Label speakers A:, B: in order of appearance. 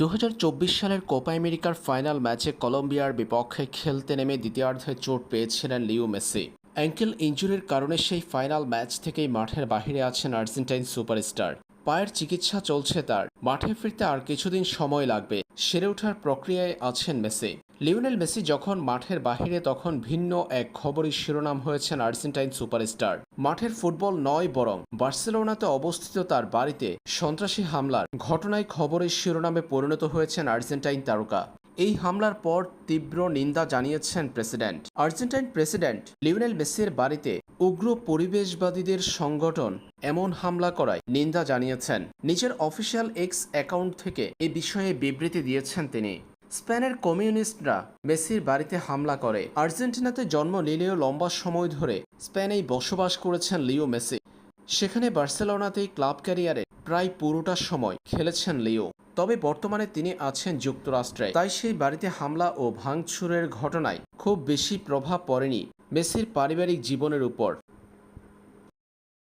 A: দু হাজার চব্বিশ সালের কোপা আমেরিকার ফাইনাল ম্যাচে কলম্বিয়ার বিপক্ষে খেলতে নেমে দ্বিতীয়ার্ধে চোট পেয়েছিলেন লিও মেসি। অ্যাঙ্কেল ইঞ্জুরির কারণে সেই ফাইনাল ম্যাচ থেকেই মাঠের বাহিরে আছেন আর্জেন্টাইন সুপারস্টার। পায়ের চিকিৎসা চলছে তার। মাঠে ফিরতে আর কিছুদিন সময় লাগবে। সেরে ওঠার প্রক্রিয়ায় আছেন মেসি। লিওনেল মেসি যখন মাঠের বাহিরে, তখন ভিন্ন এক খবরই শিরোনাম হয়েছেন আর্জেন্টাইন সুপারস্টার। মাঠের ফুটবল নয় বরং বার্সেলোনাতে অবস্থিত তার বাড়িতে সন্ত্রাসী হামলার ঘটনায় খবরের শিরোনামে পরিণত হয়েছেন আর্জেন্টাইন তারকা। এই হামলার পর তীব্র নিন্দা জানিয়েছেন প্রেসিডেন্ট। আর্জেন্টাইন প্রেসিডেন্ট লিওনেল মেসির বাড়িতে উগ্র পরিবেশবাদীদের সংগঠন এমন হামলা করায় নিন্দা জানিয়েছেন। নিজের অফিসিয়াল এক্স অ্যাকাউন্ট থেকে এ বিষয়ে বিবৃতি দিয়েছেন তিনি। স্পেনের কমিউনিস্টরা মেসির বাড়িতে হামলা করে। আর্জেন্টিনাতে জন্ম নিলেও লম্বা সময় ধরে স্পেনেই বসবাস করেছেন লিও মেসি। সেখানে বার্সেলোনাতেই ক্লাব ক্যারিয়ারে প্রায় পুরোটা সময় খেলেছেন লিও। তবে বর্তমানে তিনি আছেন যুক্তরাষ্ট্রে। তাই সেই বাড়িতে হামলা ও ভাঙচুরের ঘটনায় খুব বেশি প্রভাব পড়েনি মেসির পারিবারিক জীবনের উপর।